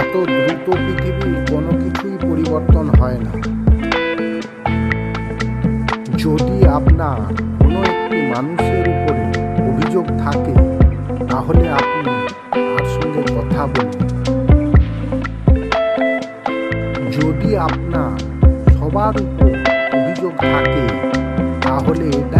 এত দ্রুত পৃথিবীর কোনো কিছুই পরিবর্তন হয় না। যদি আপনার কোনো একটি মানুষের উপরে অভিযোগ থাকে, তাহলে আপনি তার সঙ্গে কথা বলুন। যদি আপনার সবার উপর অভিযোগ থাকে, তাহলে এটাই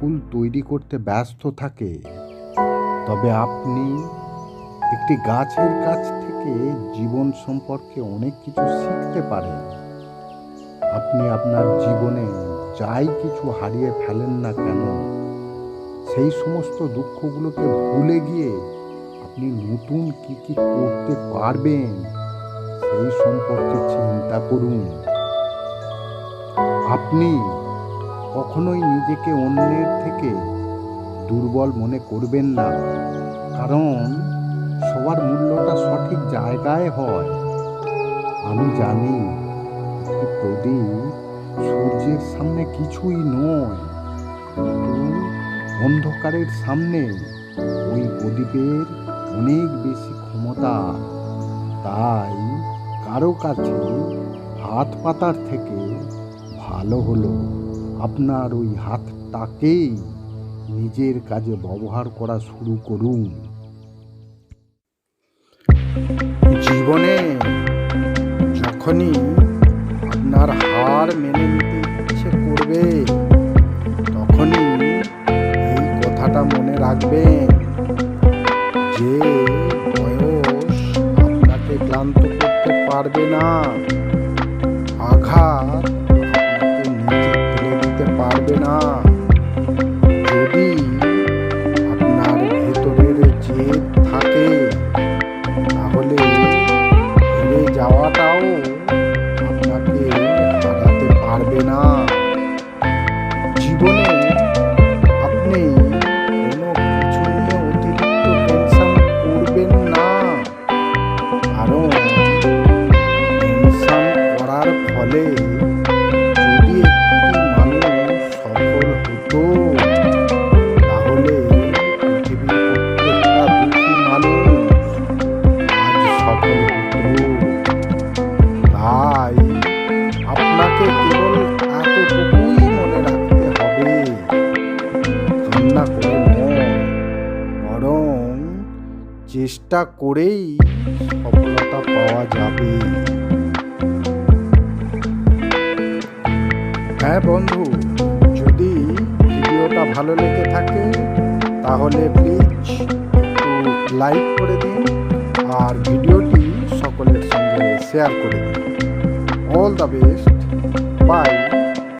ফুল তৈরি করতে ব্যস্ত থাকে। তবে আপনি একটি গাছের কাছ থেকে জীবন সম্পর্কে অনেক কিছু শিখতে পারেন। আপনি আপনার জীবনে যাই কিছু হারিয়ে ফেলেন না কেন, সেই সমস্ত দুঃখগুলোকে ভুলে গিয়ে আপনি নতুন কি কি করতে পারবেন, সেই সম্পর্কে চিন্তা করুন। আপনি কখনোই নিজেকে অন্যের থেকে দুর্বল মনে করবেন না। কারণ সবার মূল্যটা সঠিক জায়গায় হয়। আমি জানি প্রদীপ সূর্যের সামনে কিছুই নয় অন্ধকারের সামনে ওই প্রদীপের অনেক বেশি ক্ষমতা। তাই কারও কাছে হাত পাতার থেকে ভালো হলো। আপনার ওই হাতটাকেই নিজের কাজে ব্যবহার করা শুরু করুন। জীবনে যখনই আপনার হার মেনে নিতে ইচ্ছে করবে, তখনই এই কথাটা মনে রাখবেন যে বয়স আপনাকে ক্লান্ত করতে পারবে না। আঘাত পারবে না। যদি আপনার ভেতরের জেদ থাকে, তাহলে হেরে যাওয়াটাও আপনাকে হারাতে পারবে না। জীবনে চেষ্টা করেই সফলতা পাওয়া যাবে। হ্যাঁ বন্ধু, যদি ভিডিওটা ভালো লেগে থাকে, তাহলে প্লিজ একটু লাইক করে দিন আর ভিডিওটি সকলের সঙ্গে শেয়ার করে দিন। All the best by